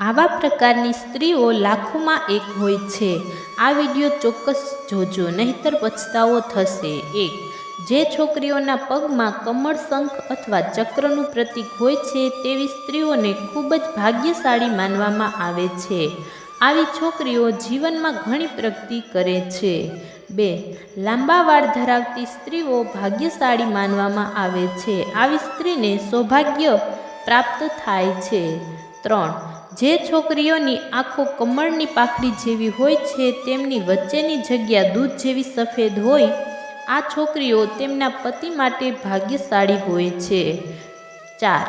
આવા પ્રકારની સ્ત્રીઓ લાખોમાં એક હોય છે. આ વીડિયો ચોક્કસ જોજો, નહીતર પછતાવો થશે. એક, જે છોકરીઓના પગમાં કમળ શંખ અથવા ચક્રનું પ્રતીક હોય છે, તેવી સ્ત્રીઓને ખૂબ જ ભાગ્યશાળી માનવામાં આવે છે. આવી છોકરીઓ જીવનમાં ઘણી પ્રગતિ કરે છે. બે, લાંબા વાળ ધરાવતી સ્ત્રીઓ ભાગ્યશાળી માનવામાં આવે છે. આવી સ્ત્રીને સૌભાગ્ય પ્રાપ્ત થાય છે. ત્રણ. જે છોકરીઓની આંખો કમળની પાખડી જેવી હોય છે, તેમની વચ્ચેની જગ્યા દૂધ જેવી સફેદ હોય, આ છોકરીઓ તેમના પતિ માટે ભાગ્યશાળી હોય છે. ચાર.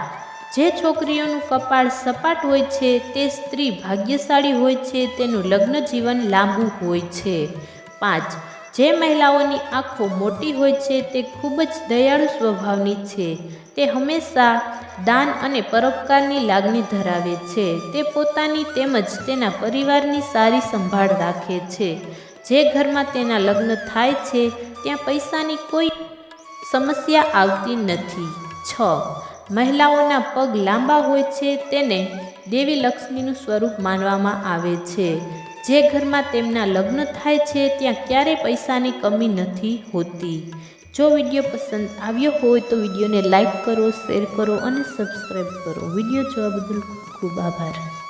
જે છોકરીઓનું કપાળ સપાટ હોય છે, તે સ્ત્રી ભાગ્યશાળી હોય છે, તેનું લગ્ન જીવન લાંબુ હોય છે. પાંચ. જે મહિલાઓની આંખો મોટી હોય છે તે ખૂબ જ દયાળુ સ્વભાવની છે. તે હંમેશા દાન અને પરોપકારની લાગણી ધરાવે છે. તે પોતાની તેમજ તેના પરિવારની સારી સંભાળ રાખે છે. જે ઘરમાં તેના લગ્ન થાય છે, ત્યાં પૈસાની કોઈ સમસ્યા આવતી નથી. છ. મહિલાઓના પગ લાંબા હોય છે, તેને દેવી લક્ષ્મીનું સ્વરૂપ માનવામાં આવે છે. જે ઘરમાં તેમના લગ્ન થાય છે, ત્યાં ક્યારેય પૈસાની કમી નથી હોતી. જો વીડિયો પસંદ આવ્યો હોય તો વિડીયોને લાઇક કરો, શેર કરો અને સબસ્ક્રાઈબ કરો. વીડિયો જોવા બદલ ખૂબ ખૂબ આભાર.